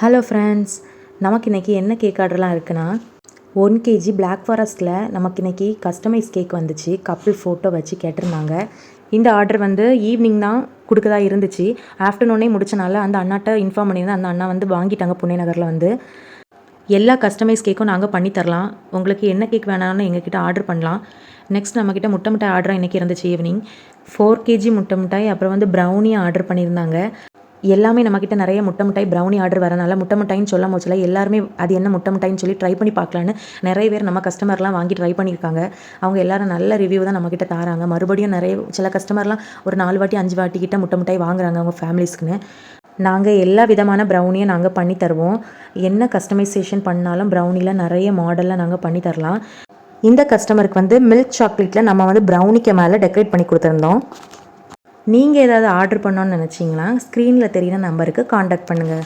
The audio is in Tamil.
ஹலோ ஃப்ரெண்ட்ஸ் நமக்கு இன்றைக்கி என்ன கேக் ஆர்டர்லாம் இருக்குன்னா ஒன் கேஜி பிளாக் ஃபாரஸ்ட்டில் நமக்கு இன்றைக்கி கஸ்டமைஸ் கேக் வந்துச்சு. கப்பிள் ஃபோட்டோ வச்சு கேட்டிருந்தாங்க. இந்த ஆர்டர் வந்து ஈவினிங் தான் கொடுக்கதா இருந்துச்சு. ஆஃப்டர்நூனே முடிச்சனால அந்த அண்ணாட்ட இன்ஃபார்ம் பண்ணியிருந்தேன். அந்த அண்ணா வந்து வாங்கிட்டாங்க புனே நகரில் வந்து. எல்லா கஸ்டமைஸ் கேக்கும் நாங்கள் பண்ணி தரலாம். உங்களுக்கு என்ன கேக் வேணாலும் எங்ககிட்ட ஆர்டர் பண்ணலாம். நெக்ஸ்ட் நம்மக்கிட்ட முட்டை மிட்டாய் ஆர்டர் இன்றைக்கி இருந்துச்சு ஈவினிங் ஃபோர் கேஜி முட்டை மிட்டாய் அப்புறம் வந்து ப்ரௌனி ஆர்டர் பண்ணியிருந்தாங்க. எல்லாமே நம்மக்கிட்ட நிறைய முட்டை மிட்டாய் ப்ரௌனி ஆர்டர் வரனால முட்டை மிட்டாய்ன்னு சொல்ல போச்சுல எல்லாருமே அது என்ன முட்டை மிட்டாய்ன்னு சொல்லி ட்ரை பண்ணி பார்க்கலான்னு நிறைய பேர் நம்ம கஸ்டமர்லாம் வாங்கி ட்ரை பண்ணியிருக்காங்க. அவங்க எல்லாரும் நல்ல ரிவ்யூ தான் நம்மக்கிட்ட தராங்க. மறுபடியும் நிறைய சில கஸ்டமர்லாம் ஒரு நாலு வாட்டி அஞ்சு வாட்டி கிட்ட முட்டை மிட்டாய் வாங்குறாங்க அவங்க ஃபேமிலிஸ்க்குன்னு நாங்கள் எல்லா விதமான ப்ரௌனியும் நாங்கள் பண்ணி தருவோம். என்ன கஸ்டமைசேஷன் பண்ணாலும் ப்ரௌனியில் நிறைய மாடலில் நாங்கள் பண்ணி தரலாம். இந்த கஸ்டமருக்கு வந்து மில்க் சாக்லேட்டில் நம்ம வந்து ப்ரௌனிக்கு மேலே டெக்கரேட் பண்ணி கொடுத்துருந்தோம். நீங்கள் ஏதாவது ஆர்டர் பண்ணோன்னு நினச்சிங்களா? ஸ்க்ரீனில் தெரியிற நம்பருக்கு காண்டாக்ட் பண்ணுங்கள்